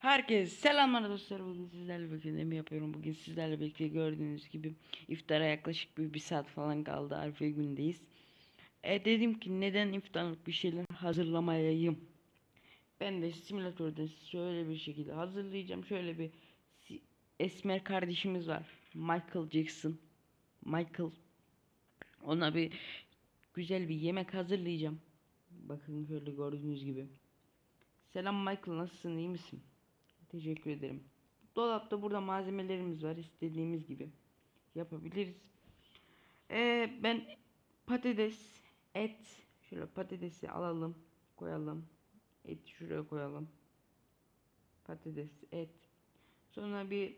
Herkese selamlar dostlar. Bugün sizlerle birlikte ne mi yapıyorum? Bugün sizlerle birlikte gördüğünüz gibi iftara yaklaşık bir, bir saat falan kaldı. Arife gündeyiz. E dedim ki neden iftarlık bir şeyler hazırlamayayım? Ben de simülatörde şöyle bir şekilde hazırlayacağım. Şöyle bir esmer kardeşimiz var. Michael Jackson. Michael. Ona bir güzel bir yemek hazırlayacağım. Bakın şöyle gördüğünüz gibi. Selam Michael nasılsın iyi misin? Teşekkür ederim. Dolapta burada malzemelerimiz var. istediğimiz gibi yapabiliriz. Ee, ben patates, et, şöyle patatesi alalım, koyalım. Et şuraya koyalım. Patates, et. Sonra bir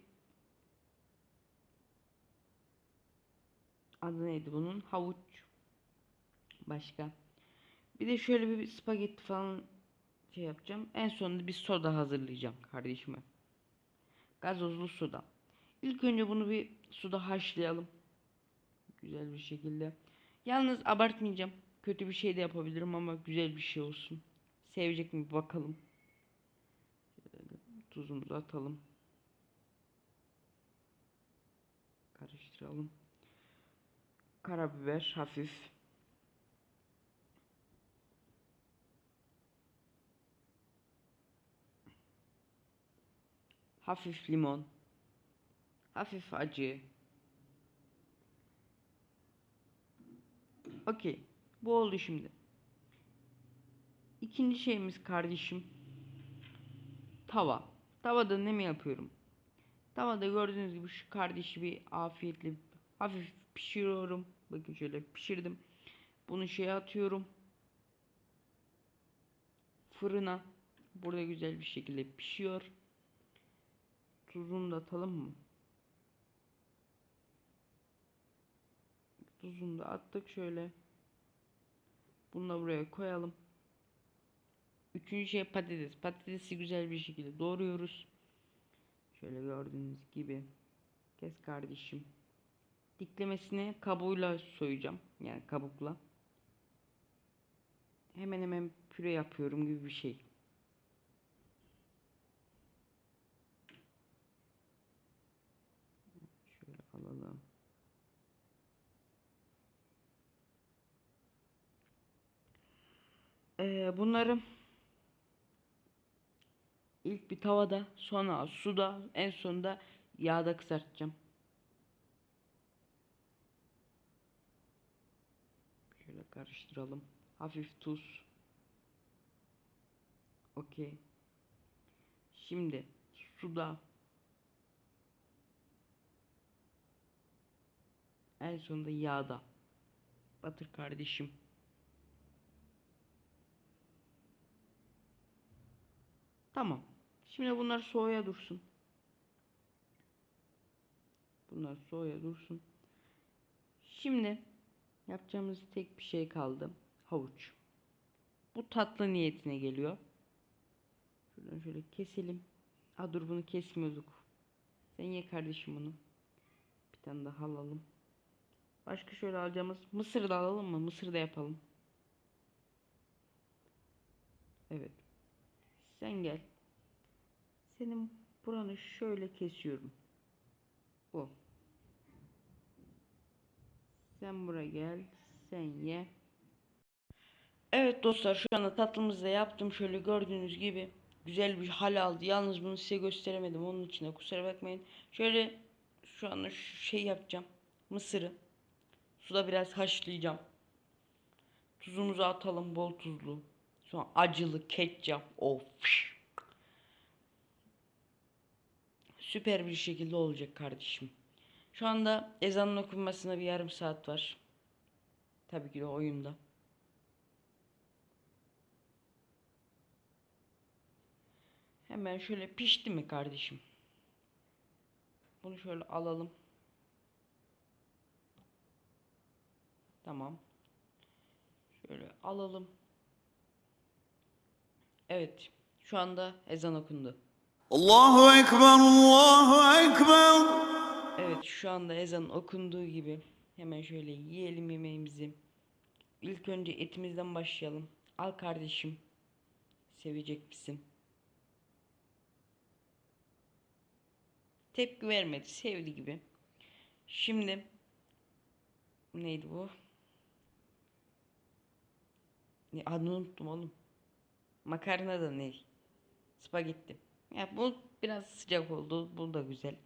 adı neydi bunun? Havuç. Başka. Bir de şöyle bir spagetti falan şey yapacağım. En sonunda bir soda hazırlayacağım kardeşime. Gazozlu soda. İlk önce bunu bir suda haşlayalım. Güzel bir şekilde. Yalnız abartmayacağım. Kötü bir şey de yapabilirim ama güzel bir şey olsun. Sevecek mi bakalım. Tuzumuzu atalım. Karıştıralım. Karabiber hafif. Hafif limon. Hafif acı. Okey. Bu oldu şimdi. İkinci şeyimiz kardeşim. Tava. Tavada ne mi yapıyorum? Tavada gördüğünüz gibi şu kardeşi bir afiyetle hafif pişiriyorum. Bakın şöyle pişirdim. Bunu şeye atıyorum. Fırına. Burada güzel bir şekilde pişiyor. Tuzunu da atalım mı? Tuzunu da attık şöyle. Bunu da buraya koyalım. Üçüncü şey patates. Patatesi güzel bir şekilde doğruyoruz. Şöyle gördüğünüz gibi. Kes kardeşim. Diklemesini kabuğuyla soyacağım. Yani kabukla. Hemen hemen püre yapıyorum gibi bir şey. Şöyle alalım. Ee, bunları ilk bir tavada, sonra suda, en sonunda yağda kızartacağım. Şöyle karıştıralım. Hafif tuz. Okey. Şimdi suda En sonunda yağda. Batır kardeşim. Tamam. Şimdi bunlar soğuya dursun. Bunlar soğuya dursun. Şimdi yapacağımız tek bir şey kaldı. Havuç. Bu tatlı niyetine geliyor. Şuradan şöyle keselim. Aa dur bunu kesmiyorduk. Sen ye kardeşim bunu. Bir tane daha alalım. Başka şöyle alacağımız mısır da alalım mı? Mısır da yapalım. Evet. Sen gel. Senin buranı şöyle kesiyorum. Bu. Sen buraya gel. Sen ye. Evet dostlar şu anda tatlımızı da yaptım. Şöyle gördüğünüz gibi güzel bir hal aldı. Yalnız bunu size gösteremedim. Onun için de kusura bakmayın. Şöyle şu anda şu şey yapacağım. Mısırı. Suda biraz haşlayacağım. Tuzumuzu atalım bol tuzlu. Sonra acılı ketçap. Of. Süper bir şekilde olacak kardeşim. Şu anda ezanın okunmasına bir yarım saat var. Tabii ki de oyunda. Hemen şöyle pişti mi kardeşim? Bunu şöyle alalım. Tamam. Şöyle alalım. Evet. Şu anda ezan okundu. Allahu Ekber, Allahu Ekber. Evet şu anda ezan okunduğu gibi hemen şöyle yiyelim yemeğimizi. İlk önce etimizden başlayalım. Al kardeşim. Sevecek misin? Tepki vermedi. Sevdi gibi. Şimdi neydi bu? Ne, adını unuttum oğlum. Makarna da ne? Spagetti. Ya bu biraz sıcak oldu. Bu da güzel.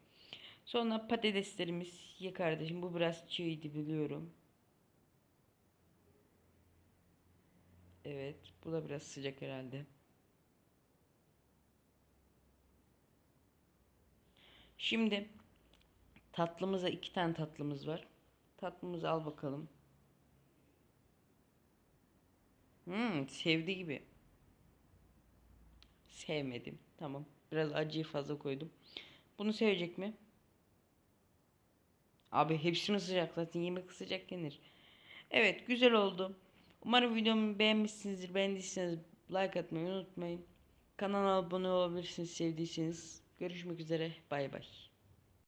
Sonra patateslerimiz. Ye kardeşim bu biraz çiğdi biliyorum. Evet. Bu da biraz sıcak herhalde. Şimdi tatlımıza iki tane tatlımız var. Tatlımızı al bakalım. Hmm, sevdi gibi. Sevmedim. Tamam. Biraz acıyı fazla koydum. Bunu sevecek mi? Abi hepsi mi sıcak zaten yemek sıcak yenir. Evet güzel oldu. Umarım videomu beğenmişsinizdir. Beğendiyseniz like atmayı unutmayın. Kanala abone olabilirsiniz sevdiyseniz. Görüşmek üzere. Bay bay.